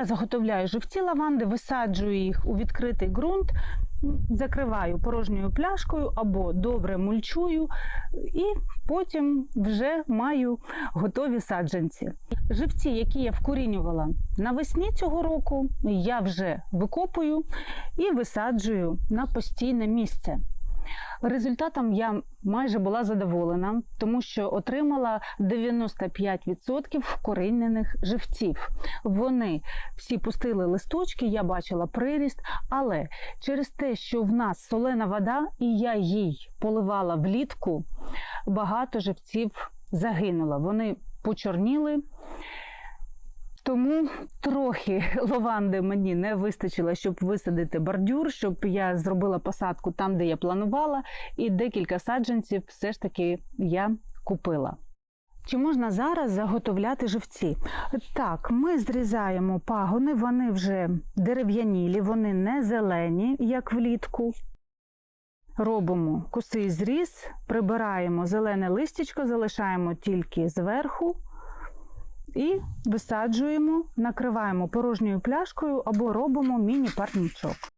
Я заготовляю живці лаванди, висаджую їх у відкритий ґрунт, закриваю порожньою пляшкою або добре мульчую, і потім вже маю готові саджанці. Живці, які я вкорінювала навесні цього року, я вже викопую і висаджую на постійне місце. Результатом я майже була задоволена, тому що отримала 95% вкорінених живців. Вони всі пустили листочки, я бачила приріст, але через те, що в нас солена вода, і я їй поливала влітку, багато живців загинуло. Вони почорніли. Тому трохи лаванди мені не вистачило, щоб висадити бордюр, щоб я зробила посадку там, де я планувала, і декілька саджанців все ж таки я купила. Чи можна зараз заготовляти живці? Так, ми зрізаємо пагони, вони вже дерев'янілі, вони не зелені, як влітку. Робимо косий зріз, прибираємо зелене листячко, залишаємо тільки зверху і висаджуємо, накриваємо порожньою пляшкою або робимо міні-парнічок.